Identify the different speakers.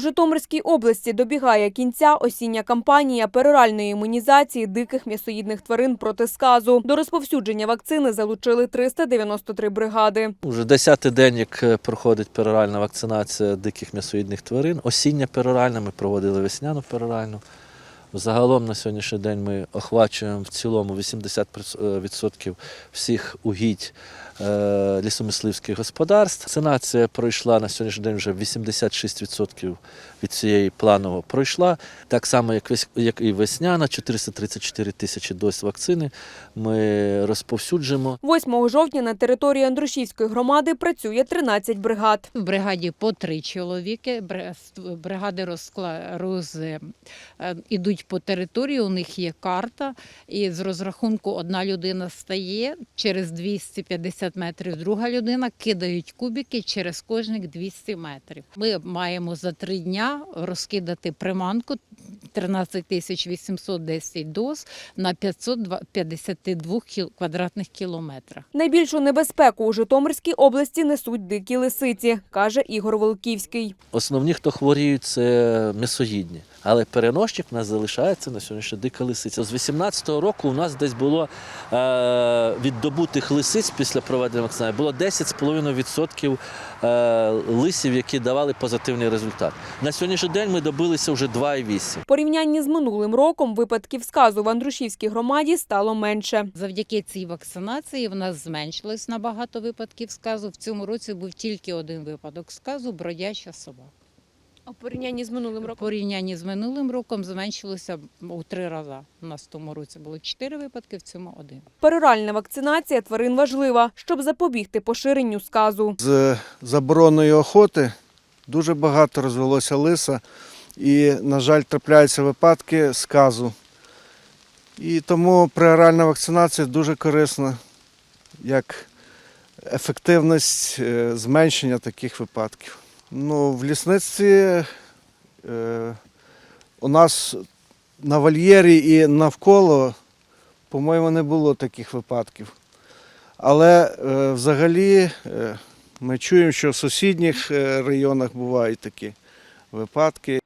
Speaker 1: Житомирській області добігає кінця осіння кампанія пероральної імунізації диких м'ясоїдних тварин проти сказу. До розповсюдження вакцини залучили 393 бригади.
Speaker 2: Уже десятий день, як е, проходить пероральна вакцинація диких м'ясоїдних тварин. Осіння пероральна, ми проводили весняну пероральну. Загалом на сьогоднішній день ми охвачуємо в цілому 80% всіх угідь е, лісомисливських господарств. Вакцинація пройшла на сьогоднішній день вже 86% від цієї планово пройшла. Так само, як, як і весняна, 434 тисячі доз вакцини ми розповсюджуємо.
Speaker 1: 8 жовтня на території Андрушівської громади працює 13 бригад.
Speaker 3: В бригаді по три чоловіки. Бри- Бригади розкла... роз... е, ідуть по території, у них є карта, і з розрахунку одна людина стає, через 250 метрів друга людина, кидають кубики через кожних 200 метрів. Ми маємо за три дня розкидати приманку 13 тисяч 810 доз на 552 кіл- квадратних кілометрах.
Speaker 1: Найбільшу небезпеку у Житомирській області несуть дикі лисиці, каже Ігор Волківський.
Speaker 2: Основні, хто хворіють, це м'ясоїдні. Але переносчик у нас залишається на сьогоднішній дика лисиця. З 18-го року у нас десь було е, від добутих лисиць після проведення вакцинації було 10,5% е, лисів, які давали позитивний результат. На сьогоднішній день ми добилися вже 2,8%.
Speaker 1: В порівнянні з минулим роком випадків сказу в Андрушівській громаді стало менше.
Speaker 3: Завдяки цій вакцинації в нас зменшилось набагато випадків сказу. В цьому році був тільки один випадок сказу бродяча собака.
Speaker 1: У порівнянні з минулим
Speaker 3: В порівнянні з минулим роком зменшилося у три рази. У нас в тому році було чотири випадки, в цьому один.
Speaker 1: Пероральна вакцинація тварин важлива, щоб запобігти поширенню сказу.
Speaker 4: З забороною охоти дуже багато розвелося лиса, і, на жаль, трапляються випадки сказу. І тому пероральна вакцинація дуже корисна як ефективність е, зменшення таких випадків. Ну, в лісництві е, у нас на вольєрі і навколо, по-моєму, не було таких випадків. Але е, взагалі е, ми чуємо, що в сусідніх е, районах бувають такі випадки.